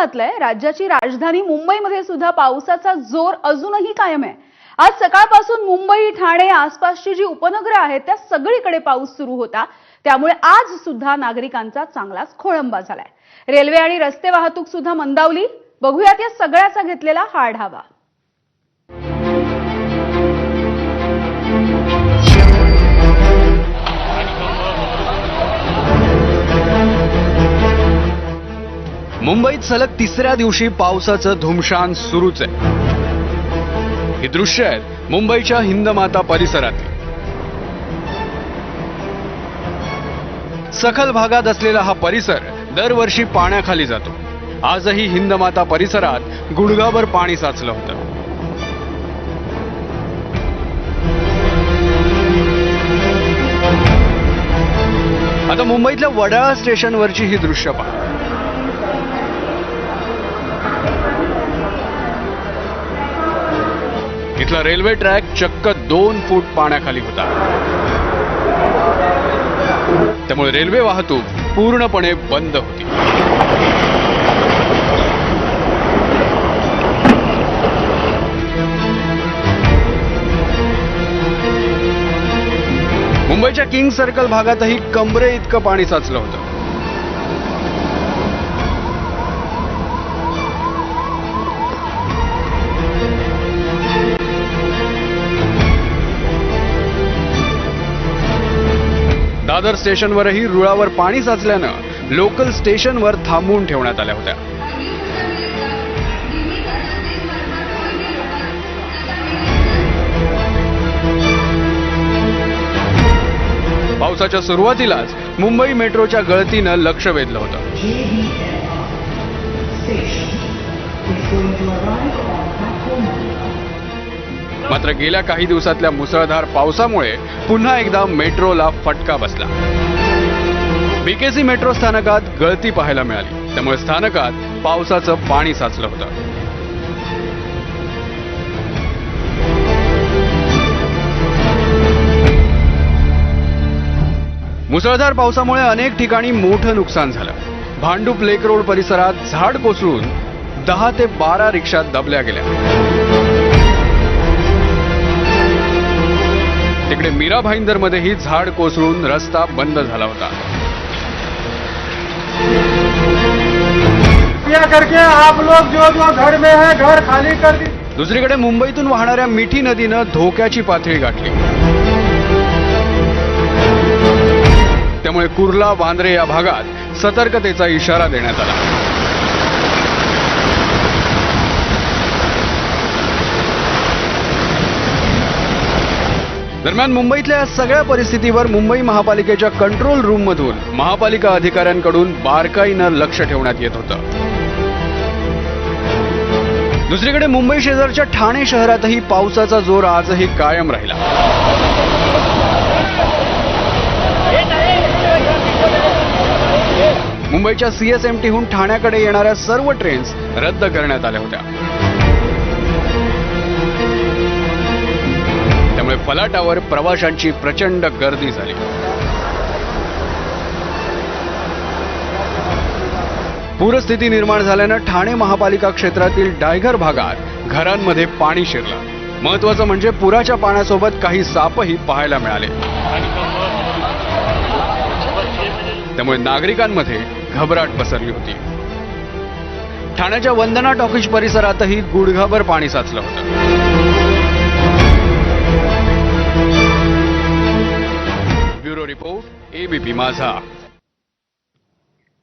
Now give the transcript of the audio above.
घातलंय. राज्याची राजधानी मुंबईमध्ये सुद्धा पावसाचा जोर अजूनही कायम आहे. आज सकाळपासून मुंबई ठाणे आसपासची जी उपनगरं आहेत त्या सगळीकडे पाऊस सुरू होता. त्यामुळे आज सुद्धा नागरिकांचा चांगलाच खोळंबा झालाय. रेल्वे आणि रस्ते वाहतूक सुद्धा मंदावली. बघूयात या सगळ्याचा घेतलेला हा आढावा. मुंबईत सलग तिसऱ्या दिवशी पावसाचं धुमशान सुरूच आहे. ही दृश्य आहेत मुंबईच्या हिंदमाता परिसरातील सखल भागात असलेला हा परिसर दरवर्षी पाण्याखाली जातो. आजही हिंदमाता परिसरात गुडघाभर पाणी साचलं होतं. आता मुंबईतल्या वडाळा स्टेशनवरची ही दृश्य पहा. इथला रेल्वे ट्रॅक चक्क दोन फूट पाण्याखाली होता. त्यामुळे रेल्वे वाहतूक पूर्णपणे बंद होती. मुंबईच्या किंग सर्कल भागातही कमरे इतकं पाणी साचलं होतं. दादर स्टेशनवरही रुळावर पाणी साचल्यानं लोकल स्टेशनवर थांबवून ठेवण्यात आल्या होत्या. पावसाच्या सुरुवातीलाच मुंबई मेट्रोच्या गळतीनं लक्ष वेधलं होतं. मात्र गेल्या काही दिवसातल्या मुसळधार पावसामुळे पुन्हा एकदा मेट्रोला फटका बसला. बीकेसी मेट्रो स्थानकात गळती पाहायला मिळाली. त्यामुळे स्थानकात पावसाचं पाणी साचलं होतं. मुसळधार पावसामुळे अनेक ठिकाणी मोठं नुकसान झालं. भांडूप लेक रोड परिसरात झाड कोसळून दहा ते बारा रिक्षा दबल्या गेल्या. तिकडे मीरा भाईंदरमध्येही झाड कोसळून रस्ता बंद झाला होता. कृपया करके आप लोग जो जो घर में है घर खाली कर दी दुसरीकडे मुंबईतून वाहणाऱ्या मिठी नदीनं धोक्याची पातळी गाठली. त्यामुळे कुर्ला वांद्रे या भागात सतर्कतेचा इशारा देण्यात आला. दरम्यान मुंबईतल्या सगळ्या परिस्थितीवर मुंबई महापालिकेच्या कंट्रोल रूम मधून महापालिका अधिकाऱ्यांकडून बारकाईनं लक्ष ठेवण्यात येत होतं. दुसरीकडे मुंबई शेजारच्या ठाणे शहरातही पावसाचा जोर आजही कायम राहिला. मुंबईच्या सीएसएमटीहून ठाण्याकडे येणाऱ्या सर्व ट्रेन्स रद्द करण्यात आल्या होत्या. फलाटावर प्रवाशांची प्रचंड गर्दी झाली. पूरस्थिती निर्माण झाल्यानं ठाणे महापालिका क्षेत्रातील डायघर भागात घरांमध्ये पाणी शिरलं. महत्वाचं म्हणजे पुराच्या पाण्यासोबत काही सापही पाहायला मिळाले. त्यामुळे नागरिकांमध्ये घबराट पसरली होती. ठाण्याच्या वंदना टॉकीज परिसरातही गुडघाभर पाणी साचलं होतं. बीमाझा